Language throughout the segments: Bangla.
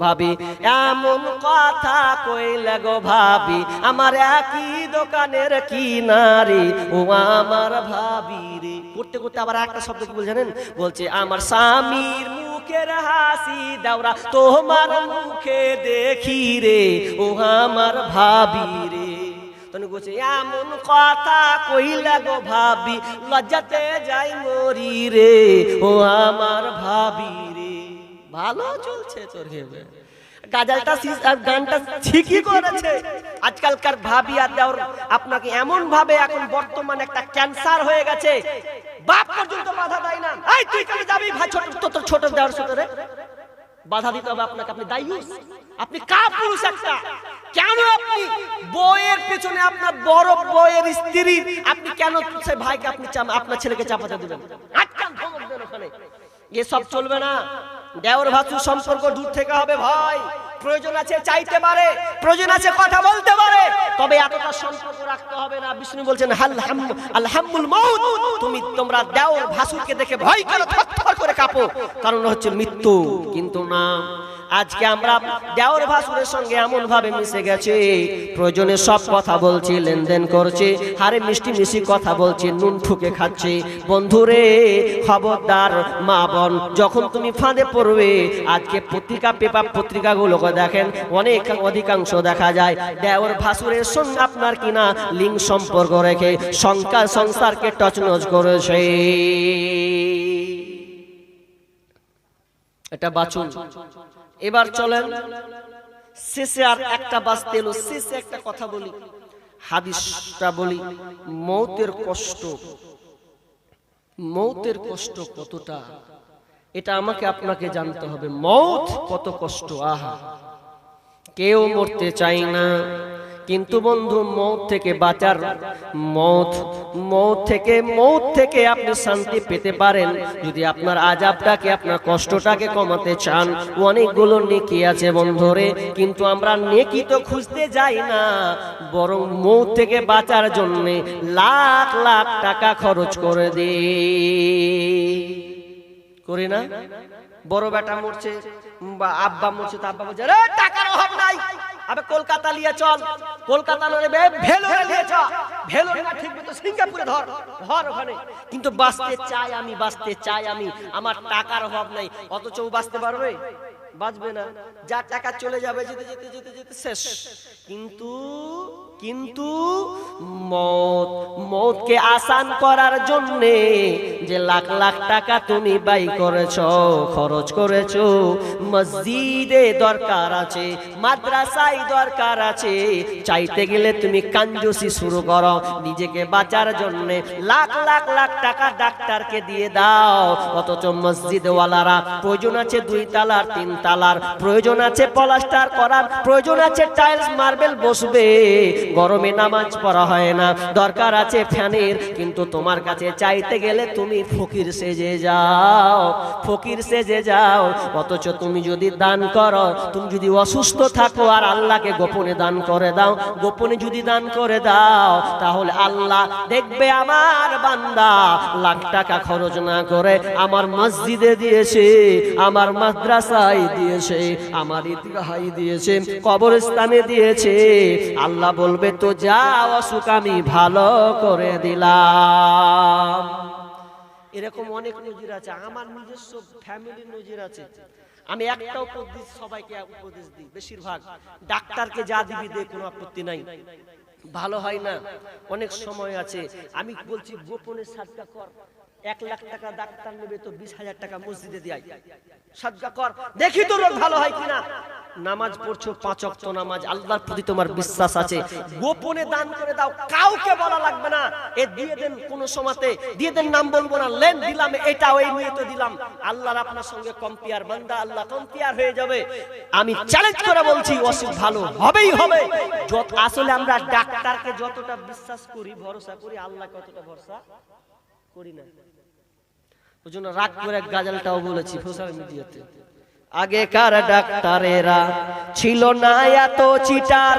ভাবি, এমন কথা কইলে গো ভাবি, আমার একই দোকানের কি নারী? ও আমার ভাবি রে। করতে করতে আবার একটা শব্দ কি বল জানেন? বলছে, আমার স্বামীর মুখের হাসি দাওরা, তোমার মুখে দেখি রে। ও আমার ভাবি রে। বলছে, এমন কথা কইলা গো ভাবি, লজ্জাতে যাই মরি রে। ও আমার ভাবি রে। ভালো চলছে তোর হেবে গাজালটা গানটা ঠিকই করেছে। আজকালকার ভাবি আর দেওর আপনাকে এমন ভাবে এখন বর্তমানে একটা ক্যান্সার হয়ে গেছে। বাপ পর্যন্ত বাধা দেয় না। এই তুই কেন যাবি ভাই ছোট তোর ছোট দেওয়ার সাথে রে? বাধা দিতে হবে আপনাকে। আপনি দায়ুস আপনি কা পুরুষ একটা? কেন আপনি বইয়ের পেছনে আপনার বড় বইয়ের স্ত্রী আপনি কেন সে ভাইকে আপনি আপনার ছেলেকে চাপাতে দিবেন? আটকান ধমক দেন ওখানে। এসব চলবে না। দেওর ভাসুর সম্পর্ক দূর থেকে হবে ভাই। প্রয়োজন আছে চাইতে পারে, প্রয়োজন আছে কথা বলতে পারে। তবে এতটা সম্পর্ক রাখতে হবে না। বিষ্ণু বলছেন আলহামুল মৌত তুমি তোমরা দেওর ভাসুরকে দেখে ভয় করে থরথর করে কাঁপো। কারণ হচ্ছে মৃত্যু, কিন্তু না আজকে আমরা দেওর ভাসুরের সঙ্গে এমন ভাবে মিশে গেছে। প্রয়োজনে সব কথা বলছি, লেনদেন করছে হারে মিষ্টি মিষ্টি কথা বলছে, নুন ঠুকে খাচ্ছে। বন্ধুরে, খবরদার মা বোন, যখন তুমি ফাঁদে পড়বে, আজকে পত্রিকা পেপার পত্রিকাগুলোকে দেখেন, অনেক অধিকাংশ দেখা যায়। দেওর ভাসুরের সঙ্গে আপনার কিনা লিঙ্ক সম্পর্ক রেখে সংখ্যা সংসারকে টচনচ করেছে। এটা বাঁচুন এবার চলেন, শেষে আর একটা বাঁচতে এলো, শেষে একটা কথা বলি, হাদিসটা বলি, মৌতের কষ্ট মৌতের কষ্ট কতটা, এটা আমাকে আপনাকে জানতে হবে, মৌত কত কষ্ট, আহা, কেউ মরতে চাই না। কিন্তু বন্ধু, মৌত থেকে বাঁচার মৌত মৌত থেকে মৌত থেকে আপনি শান্তি পেতে পারেন। যদি আপনার আজাবটাকে আপনার কষ্টটাকে কমাতে চান, অনেকগুলো নেকি আছে বন্ধুরে, কিন্তু আমরা নেকি তো খুঁজতে যাই না, বরং মৌত থেকে বাঁচার জন্য লাখ লাখ টাকা খরচ করে দিই। করি না? বড় বেটা মরছে, বা আব্বা মরছে, তো আব্বা বলছে টাকার অভাব নাই। আবে কলকাতা লিয়ে চল। কলকাতা নয় বে ভেলো লিয়ে চল ভেলো না ঠিক তো সিঙ্গাপুরে ধর ধর ওখানে। কিন্তু বাঁচতে চাই আমি, বাঁচতে চাই আমি। আমার টাকার অভাব নাই। অথচ ও বাঁচতে পারবে? বাঁচবে না। যা টাকা চলে যাবে, যেতে যেতে যেতে যেতে শেষ। কিন্তু কিন্তু মত মতকে আসান করার জন্য যে লাখ লাখ টাকা তুমি বাই করেছ, খরচ করেছ, মসজিদে দরকার আছে, মাদ্রাসায় দরকার আছে, চাইতে গেলে তুমি কাঞ্জুসি শুরু করো, নিজেকে বাঁচার জন্য লাখ লাখ লাখ টাকা ডাক্তারকে দিয়ে দাও, অথচ মসজিদওয়ালারা, প্রয়োজন আছে দুই তালার, তিন তালার, প্রয়োজন আছে পলাস্টার করার, প্রয়োজন আছে টাইলস, মার্বেল বসবে গরমে নামাজ পড়া হয় না। দরকার আছে ফ্যানের, কিন্তু তোমার কাছে চাইতে গেলে তুমি ফকির সেজে যাও, ফকির সেজে যাও। অথচ তুমি যদি দান করো, তুমি যদি অসুস্থ থাকো আর আল্লাহকে গোপনে দান করে দাও, গোপনে যদি দান করে দাও, তাহলে আল্লাহ দেখবে আমার বান্দা লাখ টাকা খরচ না করে আমার মসজিদে দিয়েছে, আমার মাদ্রাসায় দিয়েছে, আমার ইতিহাই দিয়েছে, কবরস্থানে দিয়েছে। আল্লাহ বলবে, তো যা অসুখ আমি ভালো করে দিলাম। এরকম অনেক নজির আছে। আমার নিজস্ব ফ্যামিলি নজির আছে। আমি একটা উপদেশ সবাইকে উপদেশ দিই, বেশিরভাগ। ডাক্তারকে যা দিবি দে কোনো আপত্তি নাই। ভালো হয় না। অনেক সময় আছে। আমি বলছি, গোপনে সাদকা কর। এক লাখ টাকা ডাক্তার নেবে তো বিশ হাজার টাকা মসজিদে দেয়। সাদকা কর। দেখি তো রোগ ভালো হয় কিনা। নামাজ পড়ছো, পাঁচ অক্ত নামাজ। আল্লাহর প্রতি তোমার বিশ্বাস আছে। গোপনে দান করে দাও। কাউকে বলা লাগবে না। এ দিয়ে দেন কোন সময়তে দিয়ে দেন নাম বলব না। লেন দিলাম এটা ওই নিয়ে তো দিলাম। আল্লাহর আপনার সঙ্গে কম্পিয়ার বান্দা, আল্লাহ কম্পিয়ার হয়ে যাবে। আমি চ্যালেঞ্জ করে বলছি, অসুখ ভালো হবেই হবে। যত আসলে আমরা ডাক্তারকে যতটা বিশ্বাস করি, ভরসা করি আল্লাহকে অতটা ভরসা করি না। ওই জন্য রাগ করে গাজালটাও বলেছি সোশ্যাল মিডিয়াতে। আগেকার ডাক্তারেরা ছিল না এত চিটার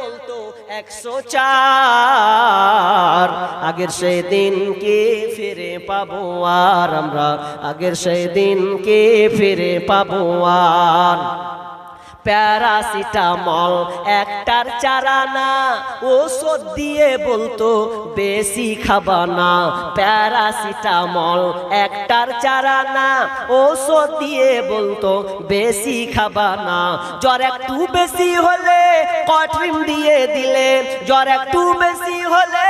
বলতো, একশো চার। আগের সেই দিনকে ফিরে পাবো আর আমরা? আগের সেই দিনকে ফিরে পাবো আর? প্যারাসিটামল, একটার চারানা ওষুধ দিয়ে বলতো, বেশি খাবা না। প্যারাসিটামল, একটার চারানা ওষুধ দিয়ে বলতো, বেশি খাবা না। জ্বর একটু বেশি হলে কট্রিম দিয়ে দিলে, জ্বর একটু বেশি হলে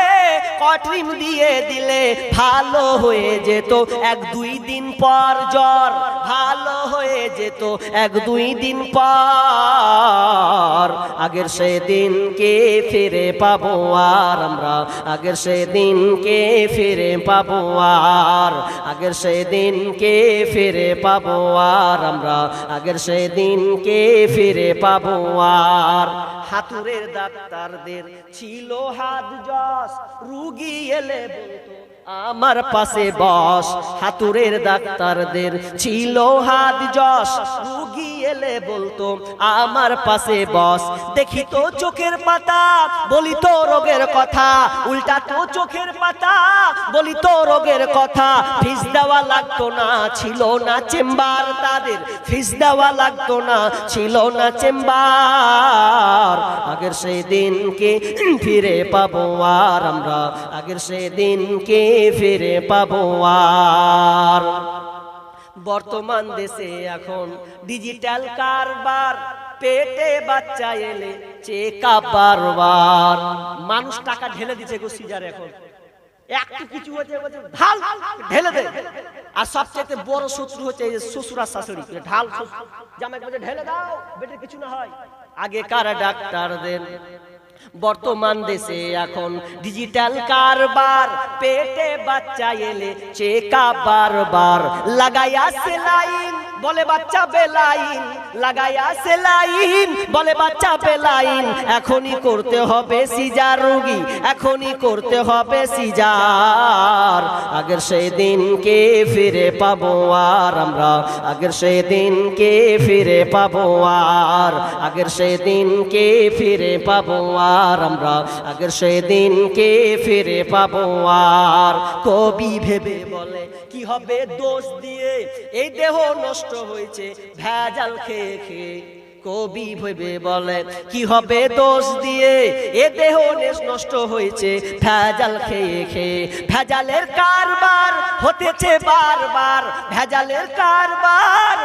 কট্রিম দিয়ে দিলে ভালো হয়ে যেত। এক দুই দিন পর জ্বর ভালো হয়ে যেত এক দুই দিন পর। আগের সে দিনকে ফিরে পাবো আর আমরা। আগের সে দিনকে ফিরে পাবো আর। আগের সে দিনকে ফিরে পাবো আর আমরা। আগের সে দিনকে ফিরে পাবো আর। হাতুরের ডাক্তারদের ছিল হাত যশ, রুগী এলে বলতো আমার পাশে বস হাতুরের ডাক্তারদের ছিল হাত যশ রুগী এলে বলতো, আমার পাশে বস, দেখি তো চোখের পাতা, বলি তো রোগের কথা, উল্টা তো চোখের পাতা, বলি তো রোগের কথা, ফিস দেওয়া লাগতো না, ছিল না চেম্বার তাদের, ফিস দেওয়া লাগতো না, ছিল না চেম্বার। আগের সেই দিনকে ফিরে পাবো আর আমরা, আগের সেই দিনকে ফিরে পাবো আর বর্তমান দেশে এখন ডিজিটাল কারবার, পেটে বাচ্চা এলে চেকা বারবার। মানুষ টাকা ঢেলে দিচ্ছে গো সিজার এখন। একটু কিছু হচ্ছে বলছে, ঢাল, ঢেলে দে। আর সবচেয়ে বড় হচ্ছে শাশুড়ি। ঢাল ডাক্তারদের বর্তমান দেশে এখন ডিজিটাল কারবার পেটে বাচ্চা এলে চেকা বারবার লাগাইয়া সেলাইন বলে বাচ্চা বেলাইন লাগাইয়া সেলাইন বলে বাচ্চা বেলাইন, এখনই করতে হবে সিজার রোগী, এখনই করতে হবে সিজার। আগের সেই দিনকে ফিরে পাবো আর আমরা, আগের সেই দিনকে ফিরে পাবো আর, আগের সেই দিনকে ফিরে পাবো আর আমরা, আগের সেই দিনকে ফিরে পাবো আর। কবি ভেবে বলে, কি হবে দোষ দিয়ে? এই দেহ নষ্ট হয়েছে ভেজাল খেয়ে খেয়ে। কবি ভেবে বলে, কি হবে দোষ দিয়ে? এ দেহ নষ্ট হয়েছে। ভেজাল খেয়ে খেয়ে, ভেজালের কারবার হতেছে বারবার, ভেজালের কারবার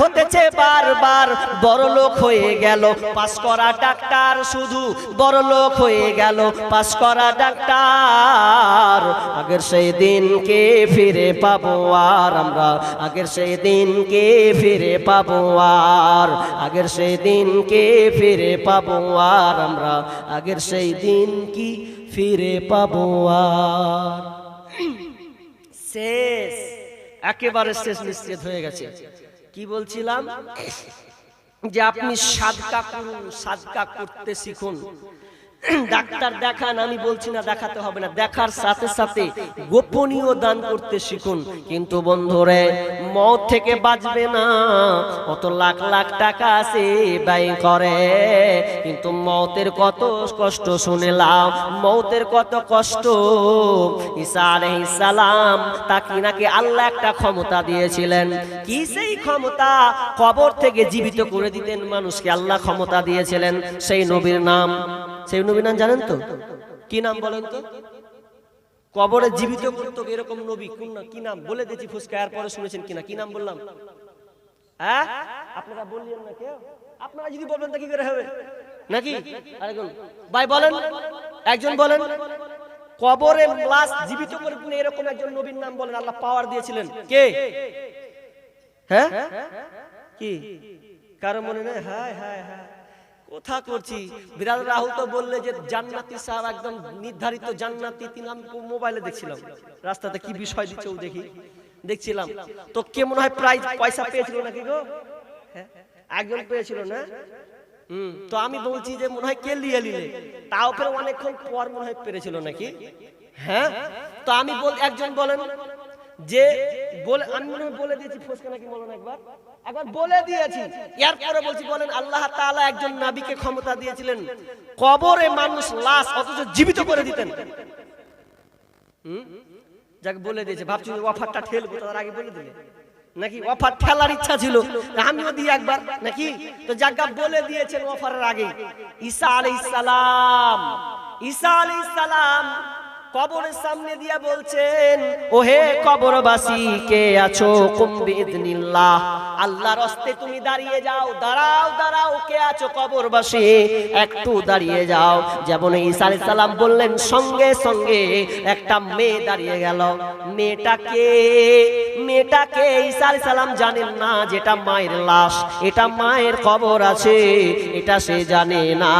হতেছে বারবার। বড় লোক হয়ে গেল, পাস করা ডাক্তার শুধু বড় লোক হয়ে গেল, পাস করা ডাক্তার। আগের সেই দিনকে ফিরে পাবো আর আমরা, আগের সেই দিনকে ফিরে পাবো আর, আগের সেই দিনকে ফিরে পাবো আর আমরা, আগের সেই দিন কি ফিরে পাবো আর? শেষ। একেবারে শেষ নিশ্চিত হয়ে গেছে। কি বলছিলাম? যে আপনি সাদকা করুন, সাদকা করতে শিখুন। ডাক্তার দেখান, আমি বলছি না দেখাতে হবে না, দেখার সাথে সাথে গোপনীয় দান করতে শিখুন। কিন্তু বন্ধুরে মত থেকে বাঁচবে না। অত লাখ লাখ টাকা আছে ব্যয় করে। কিন্তু মতের কত কষ্ট শুনেলাম মতের কত কষ্ট। ঈসা সালাম তাকে নাকি আল্লাহ একটা ক্ষমতা দিয়েছিলেন। কি সেই ক্ষমতা? কবর থেকে জীবিত করে দিতেন মানুষকে আল্লাহ ক্ষমতা দিয়েছিলেন। সেই নবীর নাম, সেই নবীর নাম জানেন তো? কি নাম বলেন তো? কবরে জীবিত করতো এরকম নবী। কোন না কি নাম? বলে দিয়েছি ফুসকা এরপরে শুনেছেন কিনা? কি নাম বললাম? হ্যাঁ? আপনারা বললেন না কেউ? আপনারা যদি বলবেন তা কি করে হবে? নাকি? আরেকজন ভাই বলেন। একজন বলেন। কবরে লাশ জীবিত করে দিন এরকম একজন নবীর নাম বলেন আল্লাহ পাওয়ার দিয়েছিলেন। কে? হ্যাঁ? কি? কারও মনে নেই? হায় হায় হায়। কোথা করছি বিরাজ রাহুল তো বললে যে জান্নাতি সাহেব একদম নির্ধারিত জান্নাতি, তিনি আমি মোবাইলে দেখছিলাম। রাস্তাতে কি বিষয় দিচ্ছে ও দেখি। দেখছিলাম। তো কে মনে হয় প্রাইজ পয়সা পেয়েছিল নাকি গো? হ্যাঁ? একজন পেয়েছিল না? হুম, তো আমি বলছি যে মনে হয় কে লিয়ে নিলে? তাও ফের অনেকক্ষণ পর মনে হয় পেরেছিল নাকি? হ্যাঁ তো আমি বল একজন বলেন। যে বলে আমি বলে দিয়েছি ফসকা নাকি বলেন একবার? একবার বলে দিয়েছি। এরপরে বলছি, বলেন, আল্লাহ তাআলা একজন নাবিকে ক্ষমতা দিয়েছিলেন। কবরে মানুষ লাশ অথচ জীবিত করে দিতেন। যাকে বলে দিয়েছে, ভাবছি অফারটা ঠেলবো, তার আগে বলে দিলে। নাকি অফার ঠেলার ইচ্ছা ছিল? আমিও দিই একবার, নাকি? তো যাকে বলে দিয়েছেন অফারের আগে, ঈসা আলাইহিস সালাম। ঈসা আলাইহিস সালাম কবরের সামনে দিয়া বলছেন ওহে কবরবাসী কে আছো কুম বিইذنিল্লাহ আল্লাহর হস্তে তুমি দাঁড়িয়ে যাও। দাঁড়াও দাঁড়াও, কে আছো কবরবাসী? একটু দাঁড়িয়ে যাও। যেমন ঈসা আলাইহিস সালাম বললেন, সঙ্গে সঙ্গে একটা মেয়ে দাঁড়িয়ে গেল। মেয়েটাকে মেয়েটাকে ঈসা আলাইহিস সালাম জানেন না, যেটা মায়ের লাশ। এটা মায়ের কবর আছে, এটা সে জানে না।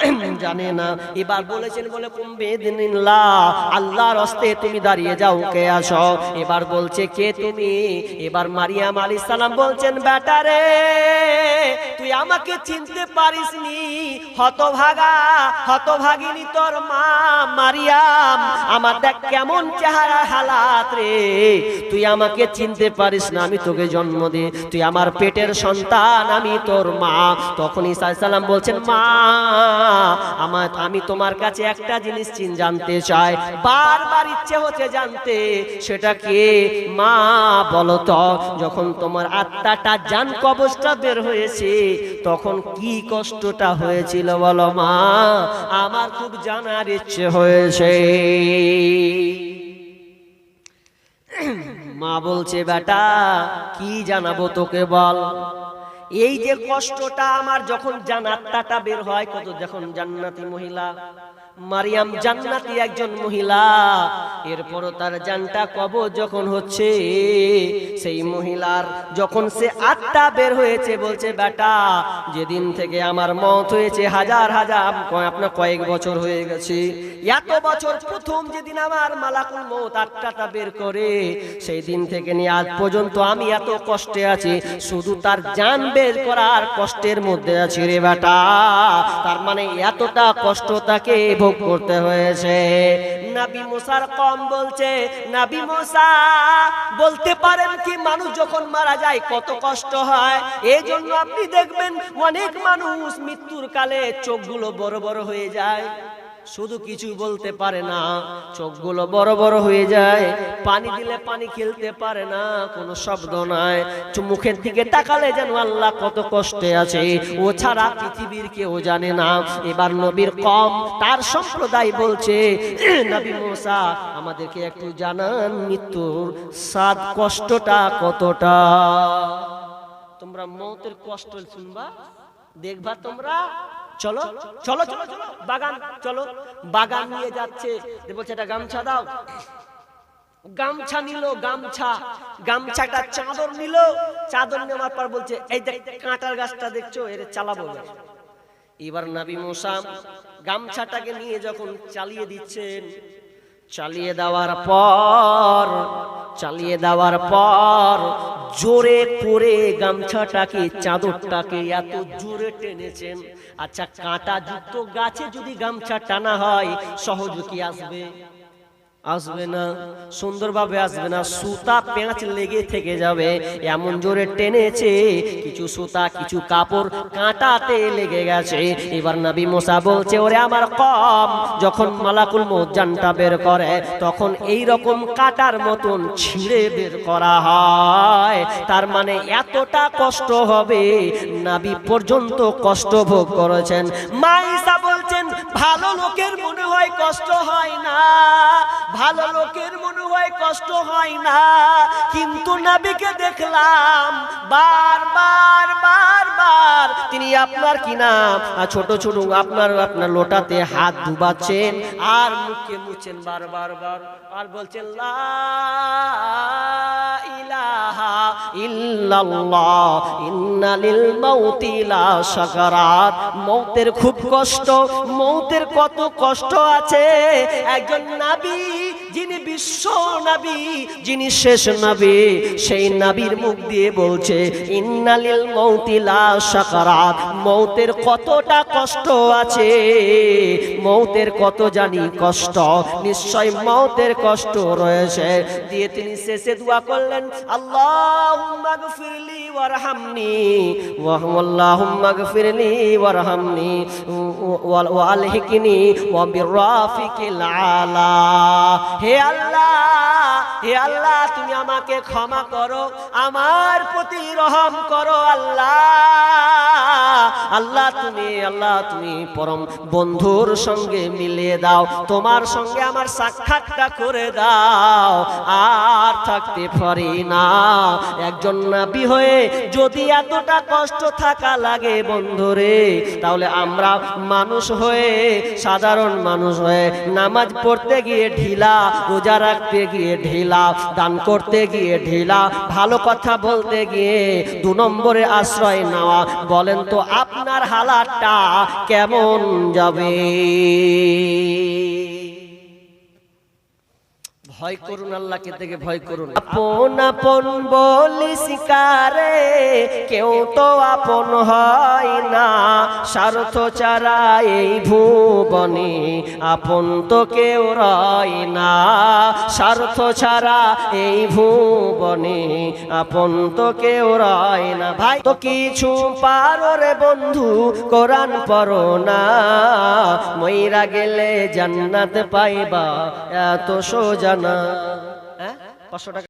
জানে না। এবার বলেছেন, বলে কুম্বেদিনিল্লাহ আল্লাহর হস্তে তুমি দাঁড়িয়ে যাও, কে আসো এবার বলছে, কে তুমি? এবার মারিয়াম আলাইহিস সালাম বলছেন বেটারে তুই আমাকে চিনতে পারিস পারিসনি। হতভাগা, হতভাগিনী তোর মা মারিয়াম। আমার দেখ কেমন চেহারা হালাত রে। তুই আমাকে চিনতে পারিস না, আমি তোকে জন্ম দে তুই আমার পেটের সন্তান, আমি তোর মা। তখন ঈসা সালাম বলছেন, মা, আমার, আমি তোমার কাছে একটা জিনিস চিন, জানতে চাই। বারবার ইচ্ছে হচ্ছে জানতে, সেটা কি? মা, বলো তো। যখন তোমার আত্মাটা জান কবজটা বের হয়েছে, তখন কি কষ্টটা হয়েছিল বলো মা? আমার খুব জানার ইচ্ছে হয়েছে। মা বলছে, বেটা, কি জানাব তোকে বল? এই যে কষ্টটা আমার যখন জানাত্তাটা বের হয়, কত যখন জান্নাতি মহিলা, মারিয়াম জান্নাতি একজন মহিলা এরপরও তার জানটা কব যখন হচ্ছে, সেই মহিলার যখন সে আত্মা বের হয়েছে, বলছে, বেটা, যেদিন থেকে আমার মত হয়েছে, হাজার হাজার আপনার কয়েক বছর হয়ে গেছে। এত বছর প্রথম যেদিন আমার মালাকুল মত আত্মাটা বের করে, সেই দিন থেকে নিয়ে আজ পর্যন্ত আমি এত কষ্টে আছি। শুধু তার জান বের করার কষ্টের মধ্যে আছি রে বেটা। তার মানে এতটা কষ্ট তাকে ভোগ করতে হয়েছে। নাবি মোসার কম বলছে, নাবি মোসা বলতে পারেন কি মানুষ যখন মারা যায় কত কষ্ট হয়? এই জন্য আপনি দেখবেন অনেক মানুষ মৃত্যুর কালে চোখগুলো বড় বড় হয়ে যায়। শুধু কিছু বলতে পারে না, চোখগুলো বড় বড় হয়ে যায়, পানি দিলে পানি খেলতে পারে না, কোনো শব্দ নাই। মুখের দিকে তাকালে যেন আল্লাহ কত কষ্টে আছে, ও ছাড়া পৃথিবীর কেউ জানে না। এবার নবীর কম, তার সম্প্রদায় বলছে নবী মোসা, আমাদেরকে একটু জানান মৃত্যুর সাত কষ্টটা কতটা? তোমরা মতের কষ্ট শুনবা, দেখবা তোমরা চলো চলো চলো চলো বাগান চলো বাগান নিয়ে যাচ্ছে। যে বলছে এটা গামছা দাও। গামছা নিল গামছা। গামছাটা চাদর নিল। চাদর নেওয়ার পর বলছে এই দেখ কাঁটার গাছটা দেখছ এর চালাবো। এবার। এবার নাবি মোসাম গামছাটাকে নিয়ে যখন চালিয়ে দিচ্ছেন চালিয়ে দেওয়ার পর চালিয়ে দেওয়ার পর জোরে করে গামছাটাকে, চাদরটাকে এত জোরে টেনেছেন। আচ্ছা কাঁটা যুক্ত গাছে যদি গামছা টানা হয়, সহজ কি আসবে? আসবে না, সুন্দরভাবে আসবে না, সুতা পেঁচ লেগে থেকে যাবে। এমন জোরে টেনেছে, কিছু সুতা, কিছু কাপড় কাঁটাতে লেগে গেছে। এবার নবী মোসা বলছে, ওরে আমার কম। যখন মালাকুল মোজানটা বের করে, তখন এই রকম কাটার মতন ছিঁড়ে বের করা হয়। তার মানে এতটা কষ্ট হবে, নাবি পর্যন্ত কষ্ট ভোগ করেছেন। মাইসা বলছেন, ভালো লোকের মনে হয় কষ্ট হয় না। ভালো লোকের মনে হয় কষ্ট হয় না। কিন্তু নাবিকে দেখলাম বারবার বারবার তিনি আপনার কি নাম? ছোট ছোট আপনার আপনার লোটাতে হাত ডুবাচ্ছেন আর মুখে মুছেন বারবার বার আর বলছেন, লা ইলাহা ইল্লাল্লাহ ইন্না লিল মাউতি লা সাকারাত। মৌতের খুব কষ্ট, মৌতের কত কষ্ট আছে? একজন নবী যিনি বিশ্ব নবী, যিনি শেষ নবী, সেই নবীর মুখ দিয়ে বলছে, ইন্নালিল মৌতি লা সাকারাত মৌতের কতটা কষ্ট আছে? মৌতের কত জানি কষ্ট, নিশ্চয় মৌতের কষ্ট রয়েছে। দিয়ে তিনি শেষে দোয়া করলেন আল্লাহ গফিরলি ওয়ারহামনি ওয়াহুল্লাহুম্মা গফিরলি ওয়ারহামনি ওয়ালহিকনি ওয়া বিরাফিকিল আলা। হে আল্লাহ! হে আল্লাহ, তুমি আমাকে ক্ষমা করো, আমার প্রতি রহম করো আল্লাহ। আল্লাহ, তুমি আল্লাহ, তুমি পরম বন্ধুর সঙ্গে মিলিয়ে দাও, তোমার সঙ্গে আমার সাক্ষাৎটা করে দাও। আর থাকতে পারি না। একজন নাবি হয়ে যদি এতটা কষ্ট থাকা লাগে বন্ধুরে তাহলে আমরা মানুষ হয়ে, সাধারণ মানুষ হয়ে নামাজ পড়তে গিয়ে ঢিলা, রোজা রাখতে গিয়ে ঢিলা দান করতে গিয়ে ঢিলা, ভালো কথা বলতে গিয়ে দু নম্বরে আশ্রয় নেওয়া, বলেন তো আপনার হালাতটা কেমন যাবে? ভয় করুন, আল্লাহকে থেকে ভয় করুন। আপন আপন বলি শিকারে, কেউ তো আপন হয় না। স্বার্থ চারা এই ভুবনে আপন তো কেউ রয় না। স্বার্থ ছাড়া এই ভুবনে আপন তো কেউ রয় না। ভাই, তো কিছু পারো রে বন্ধু, কোরআন পড়ো না। মইরা গেলে জান্নাত পাইবা, এত সোজা হ্যাঁ? পাঁচশো টাকা